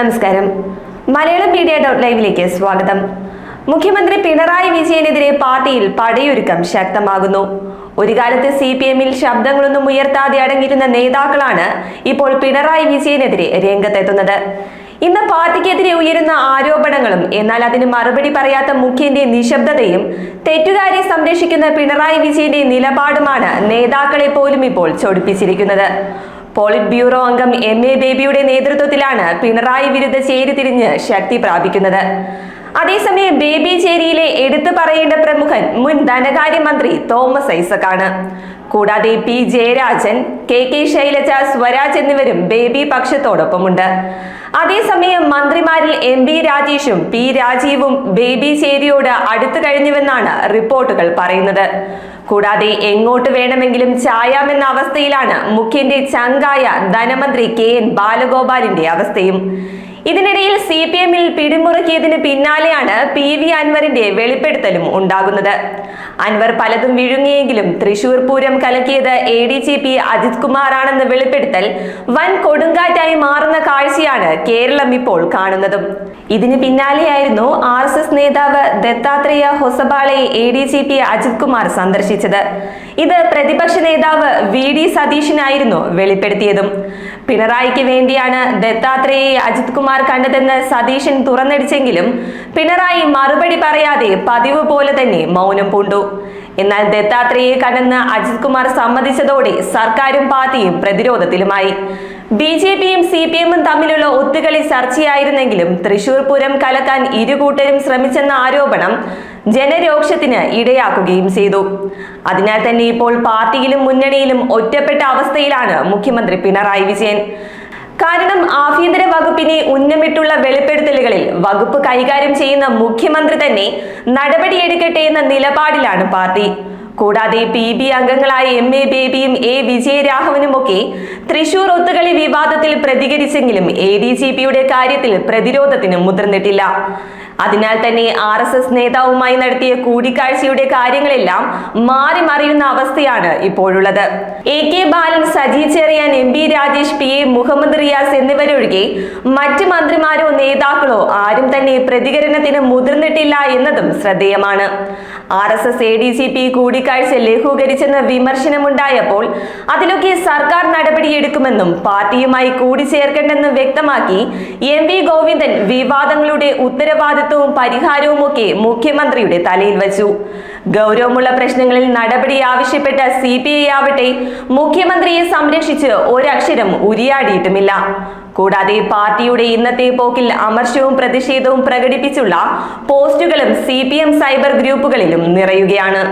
നമസ്കാരം. Malayalam media dot ലൈവിലേക്ക് സ്വാഗതം. മുഖ്യമന്ത്രി പിണറായി വിജയനെതിരെ പാർട്ടിയിൽ പടയൊരുക്കം ശക്തമാകുന്നു. ഒരു കാലത്ത് സി പി എമ്മിൽ ശബ്ദങ്ങളൊന്നും ഉയർത്താതെ അടങ്ങിയിരുന്ന നേതാക്കളാണ് ഇപ്പോൾ പിണറായി വിജയനെതിരെ രംഗത്തെത്തുന്നത്. ഇന്ന് പാർട്ടിക്കെതിരെ ഉയരുന്ന ആരോപണങ്ങളും എന്നാൽ അതിന് മറുപടി പറയാത്ത മുഖ്യന്റെ നിശബ്ദതയും തെറ്റുകാരെ സംരക്ഷിക്കുന്ന പിണറായി വിജയന്റെ നിലപാടുമാണ് നേതാക്കളെ പോലും ഇപ്പോൾ ചൊടിപ്പിച്ചിരിക്കുന്നത്. പോളിറ്റ് ബ്യൂറോ അംഗം എം എ ബേബിയുടെ നേതൃത്വത്തിലാണ് പിണറായി വിരുദ്ധ ചേരി തിരിഞ്ഞ് ശക്തി പ്രാപിക്കുന്നത്. അതേസമയം ബേബി ചേരിയിലെ എടുത്തു പറയേണ്ട പ്രമുഖൻ മുൻ ധനകാര്യമന്ത്രി തോമസ് ഐസക്കാണ്. കൂടാതെ P Jayarajan K K Shailaja Swaraj എന്നിവരും ബേബി പക്ഷത്തോടൊപ്പമുണ്ട്. അതേസമയം മന്ത്രിമാരിൽ എം ബി രാജേഷും പി രാജീവും ബേബി ചേരിയോട് അടുത്തു കഴിഞ്ഞുവെന്നാണ് റിപ്പോർട്ടുകൾ പറയുന്നത്. കൂടാതെ എങ്ങോട്ട് വേണമെങ്കിലും ചായാമെന്ന അവസ്ഥയിലാണ് മുഖ്യന്റെ ചങ്കായ ധനമന്ത്രി കെ എൻ ബാലഗോപാലിന്റെ അവസ്ഥയും. ഇതിനിടയിൽ സി പി എമ്മിൽ പിടിമുറുക്കിയതിന് പിന്നാലെയാണ് പി വി അൻവറിന്റെ വെളിപ്പെടുത്തലും ഉണ്ടാകുന്നത്. അൻവർ പലതും വിഴുങ്ങിയെങ്കിലും Thrissur Pooram കലക്കിയത് A D G P Ajith കുമാറാണെന്ന് വെളിപ്പെടുത്തൽ വൻ കൊടുങ്കാറ്റായി മാറുന്ന കാഴ്ചയാണ് കേരളം ഇപ്പോൾ കാണുന്നതും. ഇതിന് പിന്നാലെയായിരുന്നു ആർ എസ് നേതാവ് Dattatreya ഹൊസബാളയെ A D G P Ajith Kumar സന്ദർശിച്ചത്. ഇത് പ്രതിപക്ഷ നേതാവ് വി ഡി സതീശനായിരുന്നു വെളിപ്പെടുത്തിയതും. പിണറായിക്ക് വേണ്ടിയാണ് ദത്താത്രേയെ അജിത് കുമാർ കണ്ടതെന്ന് സതീശൻ തുറന്നടിച്ചെങ്കിലും പിണറായി മറുപടി പറയാതെ പതിവ് പോലെ തന്നെ മൗനം പൂണ്ടു. എന്നാൽ ദത്താത്രേയെ കണ്ടെന്ന് അജിത് കുമാർ സമ്മതിച്ചതോടെ സർക്കാരും പാർട്ടിയും പ്രതിരോധത്തിലുമായി. ബി ജെ പിയും സി പി എമ്മും തമ്മിലുള്ള ഒത്തുകളി ചർച്ചയായിരുന്നെങ്കിലും തൃശൂർ പൂരം കലക്കാൻ ഇരുകൂട്ടരും ശ്രമിച്ചെന്ന ആരോപണം ജനരോക്ഷത്തിന് ഇടയാക്കുകയും ചെയ്തു. അതിനാൽ തന്നെ ഇപ്പോൾ പാർട്ടിയിലും മുന്നണിയിലും ഒറ്റപ്പെട്ട അവസ്ഥയിലാണ് മുഖ്യമന്ത്രി പിണറായി വിജയൻ. കാരണം ആഭ്യന്തര വകുപ്പിനെ ഉന്നമിട്ടുള്ള വെളിപ്പെടുത്തലുകളിൽ വകുപ്പ് കൈകാര്യം ചെയ്യുന്ന മുഖ്യമന്ത്രി തന്നെ നടപടിയെടുക്കട്ടെ എന്ന നിലപാടിലാണ് പാർട്ടി. കൂടാതെ പി ബി അംഗങ്ങളായ എം എ ബേബിയും എ വിജയരാഘവനുമൊക്കെ തൃശൂർ ഒത്തുകളി വിവാദത്തിൽ പ്രതികരിച്ചെങ്കിലും എ ഡി ജി പിയുടെ കാര്യത്തിൽ പ്രതിരോധത്തിന് മുതിർന്നിട്ടില്ല. അതിനാൽ തന്നെ ആർ എസ് എസ് നേതാവുമായി നടത്തിയ കൂടിക്കാഴ്ചയുടെ കാര്യങ്ങളെല്ലാം മാറി മറിയുന്ന അവസ്ഥയാണ് ഇപ്പോഴുള്ളത്. A K Balan Saji Cherian M P Rajesh P A Muhammad Riyas എന്നിവരൊഴികെ മറ്റ് മന്ത്രിമാരോ നേതാക്കളോ ആരും തന്നെ പ്രതികരണത്തിന് മുതിർന്നിട്ടില്ല എന്നതും ശ്രദ്ധേയമാണ്. R S S A D C P കൂടിക്കാഴ്ച ലഘൂകരിച്ചെന്ന വിമർശനമുണ്ടായപ്പോൾ അതിലൊക്കെ സർക്കാർ നടപടിയെടുക്കുമെന്നും പാർട്ടിയുമായി കൂടിച്ചേർക്കണ്ടെന്നും വ്യക്തമാക്കി എം വി ഗോവിന്ദൻ വിവാദങ്ങളുടെ ഉത്തരവാദിത്വവും പരിഹാരവും ഒക്കെ മുഖ്യമന്ത്രിയുടെ തലയിൽ വച്ചു. ഗൗരവമുള്ള പ്രശ്നങ്ങളിൽ നടപടി ആവശ്യപ്പെട്ട സി പി ഐ ആവട്ടെ മുഖ്യമന്ത്രിയെ സംരക്ഷിച്ച് ഒരക്ഷരം ഉരിയാടിയിട്ടുമില്ല. കൂടാതെ പാർട്ടിയുടെ ഇന്നത്തെ പോക്കിൽ അമർഷവും പ്രതിഷേധവും പ്രകടിപ്പിച്ചുള്ള പോസ്റ്റുകളും സി സൈബർ ഗ്രൂപ്പുകളിലും നിറയുകയാണ്.